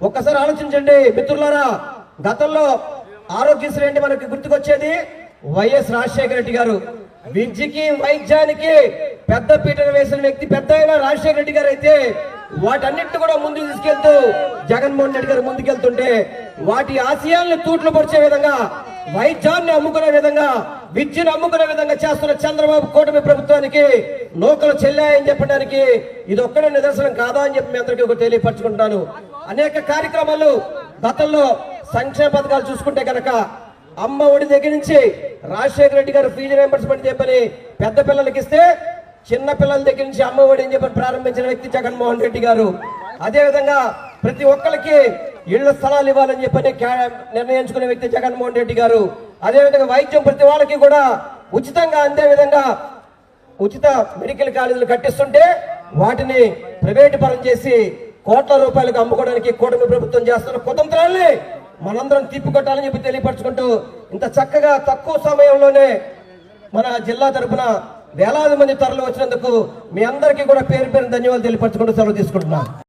ఒక్కసారి ఆలోచించండి మిత్రులారా. గతంలో ఆరోగ్యశ్రీ అంటే మనకి గుర్తుకొచ్చేది వైఎస్ రాజశేఖర రెడ్డి గారు. విద్యకి వైద్యానికి పెద్ద పీటను వేసిన వ్యక్తి పెద్ద అయిన రాజశేఖర రెడ్డి గారు అయితే వాటన్నిటిని కూడా ముందుకు తీసుకెళ్తూ జగన్మోహన్ రెడ్డి గారు ముందుకెళ్తుంటే వాటి ఆశయాలను తూట్లు పొడిచే విధంగా వైద్యాన్ని అమ్ముకునే విధంగా విద్యను అమ్ముకునే విధంగా చేస్తున్న చంద్రబాబు కూటమి ప్రభుత్వానికి నూకలు చెల్లాయని చెప్పడానికి ఇది ఒక్కడే నిదర్శనం కాదా అని చెప్పి మీ అందరికీ తెలియపరచుకుంటున్నాను. అనేక కార్యక్రమాలు గతంలో సంక్షేమ పథకాలు చూసుకుంటే కనుక అమ్మ ఒడి దగ్గర నుంచి రాజశేఖర రెడ్డి గారు ఫీజు రియంబర్స్మెంట్ చెప్పని పెద్ద పిల్లలకి ఇస్తే చిన్న పిల్లల దగ్గర నుంచి అమ్మ ఒడి అని చెప్పని ప్రారంభించిన వ్యక్తి జగన్మోహన్ రెడ్డి గారు. అదేవిధంగా ప్రతి ఒక్కరికి ఇళ్ళ స్థలాలు ఇవ్వాలని చెప్పని నిర్ణయించుకునే వ్యక్తి జగన్మోహన్ రెడ్డి గారు. అదేవిధంగా వైద్యం ప్రతి వాళ్ళకి కూడా ఉచితంగా అందే విధంగా ఉచిత మెడికల్ కాలేజీలు కట్టిస్తుంటే వాటిని ప్రైవేటు పరం చేసి కోట్ల రూపాయలకు అమ్ముకోవడానికి కూటమి ప్రభుత్వం చేస్తున్న కుతంత్రాల్ని మనందరం తిప్పికొట్టాలని చెప్పి తెలియపరచుకుంటూ ఇంత చక్కగా తక్కువ సమయంలోనే మన జిల్లా తరఫున వేలాది మంది తరలి వచ్చినందుకు మీ అందరికీ కూడా పేరు పేరు ధన్యవాదాలు తెలియపరచుకుంటూ సెలవు తీసుకుంటున్నాను.